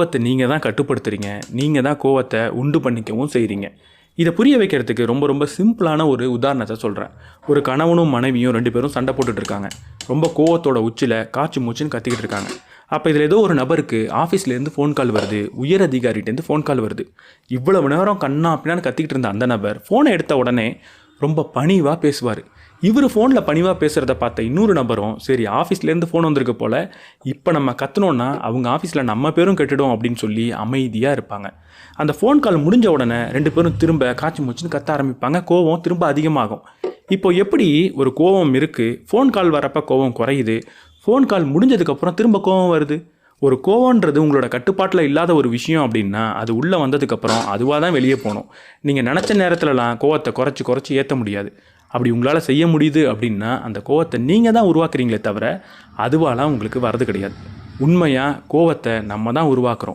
கோவத்தை நீங்கள் தான் கட்டுப்படுத்துறீங்க. நீங்கள் தான் கோவத்தை உண்டு பண்ணிக்கவும் செய்கிறீங்க இதை புரிய வைக்கிறதுக்கு ரொம்ப ரொம்ப சிம்பிளான ஒரு உதாரணத்தை சொல்கிறேன் ஒரு கணவனும் மனைவியும் ரெண்டு பேரும் சண்டை போட்டுட்டு இருக்காங்க. ரொம்ப கோவத்தோட உச்சியில் காய்ச்சி மூச்சுன்னு கத்திக்கிட்டு இருக்காங்க. அப்போ இதில் ஏதோ ஒரு நபருக்கு ஆஃபீஸ்லேருந்து ஃபோன் கால் வருது. உயர் அதிகாரிகிட்டேருந்து ஃபோன் கால் வருது. இவ்வளவு நேரம் கண்ணா அப்படின்னு கத்திக்கிட்டு இருந்த அந்த நபர் ஃபோனை எடுத்த உடனே ரொம்ப பணிவாக பேசுவார். இவர் ஃபோனில் பணிவாக பேசுகிறத பார்த்த இன்னொரு நபரும் சரி ஆஃபீஸ்லேருந்து ஃபோன் வந்திருக்கு போல் இப்போ நம்ம கத்துனோன்னா அவங்க ஆஃபீஸில் நம்ம பேரும் கெட்டுடும் அப்படின்னு சொல்லி அமைதியாக இருப்பாங்க. அந்த ஃபோன் கால் முடிஞ்ச உடனே ரெண்டு பேரும் திரும்ப காய்ச்சி மூச்சுன்னு கத்த ஆரம்பிப்பாங்க. கோவம் திரும்ப அதிகமாகும். இப்போ எப்படி ஒரு கோவம் இருக்குது ஃபோன் கால் வரப்போ கோவம் குறையுது. ஃபோன் கால் முடிஞ்சதுக்கப்புறம் திரும்ப கோவம் வருது. ஒரு கோவன்றது உங்களோட கட்டுப்பாட்டில் இல்லாத ஒரு விஷயம் அப்படின்னா அது உள்ளே வந்ததுக்கப்புறம் அதுவாக தான் வெளியே போகணும். நீங்கள் நினச்ச நேரத்துலலாம் கோவத்தை குறைச்சி குறைச்சி ஏற்ற முடியாது. அப்படி உங்களால் செய்ய முடியுது அப்படின்னா அந்த கோவத்தை நீங்கள் தான் உருவாக்குறீங்களே தவிர அதுவாலாம் உங்களுக்கு வரது கிடையாது. உண்மையாக கோவத்தை நம்ம தான் உருவாக்குறோம்.